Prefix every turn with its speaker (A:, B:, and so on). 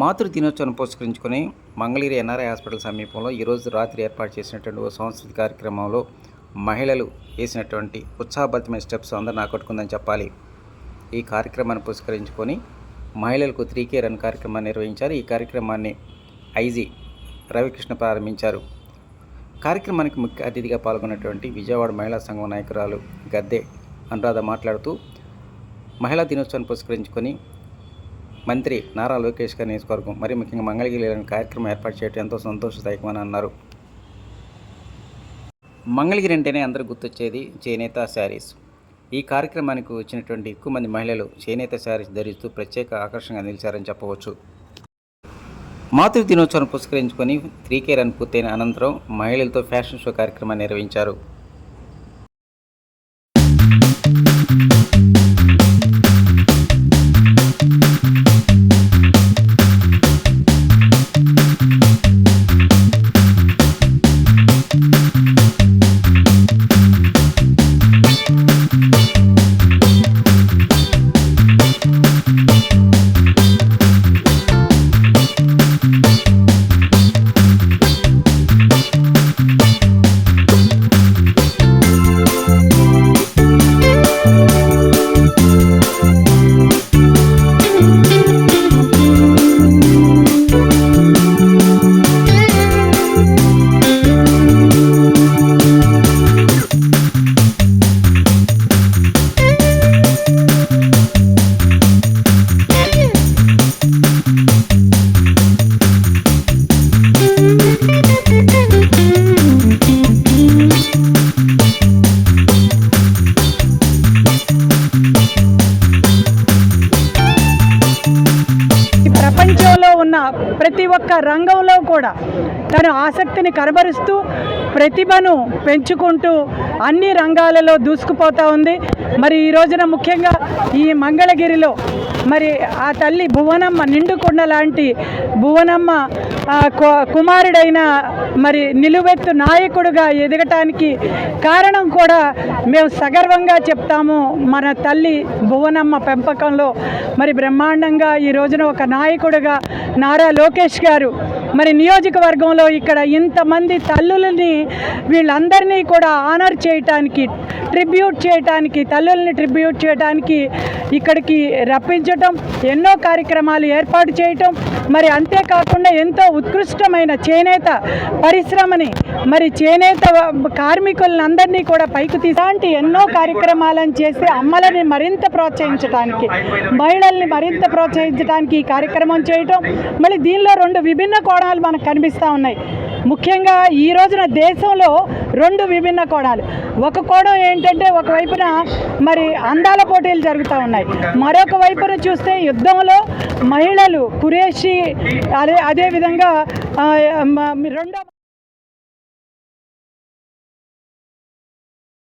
A: మాతృ దినోత్సవం పురస్కరించుకొని మంగళగిరి ఎన్ఆర్ఐ హాస్పిటల్ సమీపంలో ఈరోజు రాత్రి ఏర్పాటు చేసినటువంటి ఓ సాంస్కృతిక కార్యక్రమంలో మహిళలు వేసినటువంటి ఉత్సాహభరితమైన స్టెప్స్ అందరూ ఆకట్టుకుందని చెప్పాలి. ఈ కార్యక్రమాన్ని పురస్కరించుకొని మహిళలకు త్రీ కే రన్ కార్యక్రమాన్ని నిర్వహించారు. ఈ కార్యక్రమాన్ని ఐజీ రవికృష్ణ ప్రారంభించారు. కార్యక్రమానికి ముఖ్య అతిథిగా పాల్గొన్నటువంటి విజయవాడ మహిళా సంఘం నాయకురాలు గద్దె అనురాధ మాట్లాడుతూ మహిళా దినోత్సవాన్ని పురస్కరించుకొని మంత్రి నారా లోకేష్ గారి నియోజకవర్గం మరి ముఖ్యంగా మంగళగిరి కార్యక్రమం ఏర్పాటు చేయడం ఎంతో సంతోషదాయకమని అన్నారు. మంగళగిరి అంటేనే అందరూ గుర్తొచ్చేది చేనేత శారీస్. ఈ కార్యక్రమానికి వచ్చినటువంటి ఎక్కువ మంది మహిళలు చేనేత శారీస్ ధరిస్తూ ప్రత్యేక ఆకర్షణగా నిలిచారని చెప్పవచ్చు. మాతృ దినోత్సవం పురస్కరించుకొని త్రీ కేర్ అని పూర్తయిన అనంతరం మహిళలతో ఫ్యాషన్ షో కార్యక్రమాన్ని నిర్వహించారు.
B: ఈ ఉన్న ప్రతి ఒక్క రంగంలో కూడా తన ఆసక్తిని కనబరుస్తూ ప్రతిభను పెంచుకుంటూ అన్ని రంగాలలో దూసుకుపోతూ ఉంది. మరి ఈ రోజున ముఖ్యంగా ఈ మంగళగిరిలో మరి ఆ తల్లి భువనమ్మ నిండుకొండ లాంటి భువనమ్మ కు- కుమారుడైన మరి నిలువెత్తు నాయకుడుగా ఎదగటానికి కారణం కూడా మేము సగర్వంగా చెప్తాము. మన తల్లి భువనమ్మ పెంపకంలో మరి బ్రహ్మాండంగా ఈ రోజున ఒక నాయకుడిగా నారా లోకేష్ గారు మరి నియోజకవర్గంలో ఇక్కడ ఇంతమంది తల్లులని వీళ్ళందరినీ కూడా ఆనర్ చేయటానికి ట్రిబ్యూట్ చేయటానికి తల్లుల్ని ట్రిబ్యూట్ చేయటానికి ఇక్కడికి రప్పించటం ఎన్నో కార్యక్రమాలు ఏర్పాటు చేయటం మరి అంతేకాకుండా ఎంతో ఉత్కృష్టమైన చేనేత పరిశ్రమని మరి చేనేత కార్మికులను అందరినీ కూడా పైకి తీసాంటి ఎన్నో కార్యక్రమాలను చేసి అమ్మలని మరింత ప్రోత్సహించడానికి మహిళల్ని మరింత ప్రోత్సహించడానికి ఈ కార్యక్రమం చేయటం మళ్ళీ దీనిలో రెండు విభిన్న కోణాలు మనకు కనిపిస్తూ ఉన్నాయి. ముఖ్యంగా ఈ రోజున దేశంలో రెండు విభిన్న కోణాలు. ఒక కోణం ఏంటంటే ఒకవైపున మరి అందాల పోటీలు జరుగుతూ ఉన్నాయి. మరొక వైపున చూస్తే యుద్ధంలో మహిళలు కురేషి అదే అదేవిధంగా రెండో